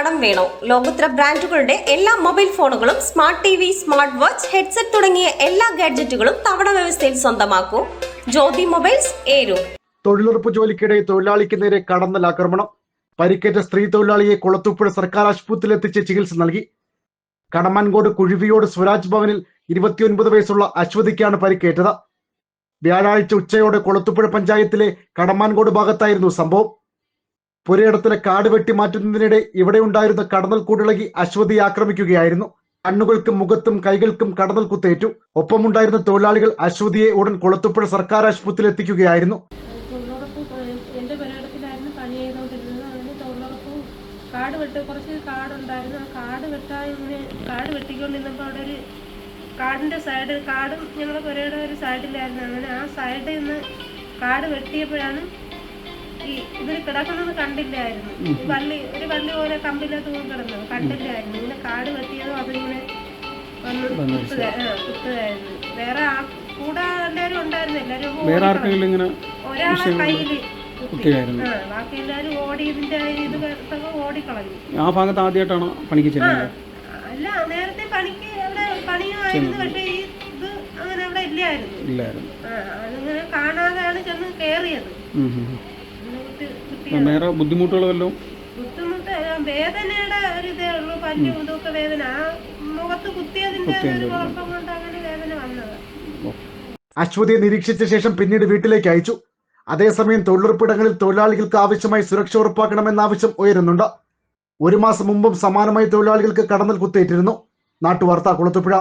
കടം വേണോ? ലോകോത്തര ബ്രാൻഡുകളുടെ എല്ലാ മൊബൈൽ ഫോണുകളും smart TV smart watch headset തുടങ്ങിയ എല്ലാ ഗാഡ്ജറ്റുകളും തവണ വ്യവസ്ഥയിൽ സ്വന്തമാക്കൂ. ജ്യോതി മൊബൈൽസ് ഏരു. തൊഴിലുറപ്പ് ജോലിക്കിടെ തൊഴിലാളിക്ക് നേരെ കടന്നൽ ആക്രമണം. പരിക്കേറ്റ സ്ത്രീ തൊഴിലാളിയെ കുളത്തൂപ്പുഴ സർക്കാർ ആശുപത്രിയിൽ എത്തിച്ച് ചികിത്സ നൽകി. കടമാൻകോട് കുഴുവിയോട് സ്വരാജ് ഭവനിൽ ഇരുപത്തിയൊൻപത് വയസ്സുള്ള അശ്വതിക്കാണ് പരിക്കേറ്റത്. വ്യാഴാഴ്ച ഉച്ചയോടെ കുളത്തുപുഴ പഞ്ചായത്തിലെ കടമാൻകോട് ഭാഗത്തായിരുന്നു സംഭവം. പുരയിടത്തിലെ കാട് വെട്ടി മാറ്റുന്നതിനിടെ ഇവിടെ ഉണ്ടായിരുന്ന കടന്നൽ കൂടിളകി അശ്വതി ആക്രമിക്കുകയായിരുന്നു. കണ്ണുകൾക്കും മുഖത്തും കൈകൾക്കും കടന്നൽ കുത്തേറ്റു. ഒപ്പമുണ്ടായിരുന്ന തൊഴിലാളികൾ അശ്വതിയെ ഉടൻ കൊളത്തുപ്പുഴ സർക്കാർ ആശുപത്രിയിൽ എത്തിക്കുകയായിരുന്നു. കാട് വെട്ട് കുറച്ച് കാടുണ്ടായിരുന്നു. ആ കാട് വെട്ടാൻ കാട് വെട്ടിക്കൊണ്ടിരുന്നപ്പോൾ അവിടെ ഒരു കാടിന്റെ സൈഡ് കാടും ഞങ്ങളുടെ പുരയുടെ ഒരു സൈഡിലായിരുന്നു. അങ്ങനെ ആ സൈഡിൽ നിന്ന് കാട് വെട്ടിയപ്പോഴാണ് ഈ ഇതിൽ കിടക്കുന്നത് കണ്ടില്ലായിരുന്നു. ഈ വള്ളി ഒരു വള്ളി പോലെ കമ്പിലെ തൂങ്ങി കിടന്നത്. കണ്ടില്ലായിരുന്നു. ഇങ്ങനെ കാട് വെട്ടിയതും അതിങ്ങനെ വന്ന് കുത്തുക കുത്തുകയായിരുന്നു. വേറെ ആ കൂടെ എല്ലാവരും ഉണ്ടായിരുന്നു എല്ലാവരും വേറെ ആർക്കെങ്കിലും ഇങ്ങനെ ഒരാളെ കയ്യിൽ കുട്ടിയായിരുന്നു ബാക്കി എല്ലാവരും ഓടി ഇതിന്റെ ഇത് ഓടിക്കളഞ്ഞു ആ ഭാഗത്ത് ആദ്യമായിട്ടാണ് പണിക്ക് ചെല്ലുന്നത്? അല്ല നേരത്തെ പണിക്ക് അവിടെ പണിയുമായിരുന്നു പക്ഷേ ഈ ഇത് അങ്ങനെ അവിടെ ഇല്ലായിരുന്നു. ഇല്ലായിരുന്നു. ആ അതിങ്ങനെ കാണാതെയാണ് ചെന്ന് കയറിയത് വേറെ ബുദ്ധിമുട്ടുകൾ വല്ലതും ബുദ്ധിമുട്ട് വേദനയുടെ ഒരു ഇതേ ഉള്ളൂ പല്ല് ഇതൊക്കെ വേദന. ആ മുഖത്ത് കുത്തിയതിന്റെ ഒരു കുഴപ്പം കൊണ്ട് അങ്ങനെ വേദന വന്നത്. അശ്വതിയെ നിരീക്ഷിച്ച ശേഷം പിന്നീട് വീട്ടിലേക്ക് അയച്ചു. അതേസമയം തൊഴിലുറപ്പിടങ്ങളിൽ തൊഴിലാളികൾക്ക് ആവശ്യമായി സുരക്ഷ ഉറപ്പാക്കണമെന്ന ആവശ്യം ഉയരുന്നുണ്ട്. ഒരു മാസം മുമ്പും സമാനമായി തൊഴിലാളികൾക്ക് കടന്നൽ കുത്തേറ്റിരുന്നു. നാട്ടുവാർത്ത കുളത്തുപുഴ.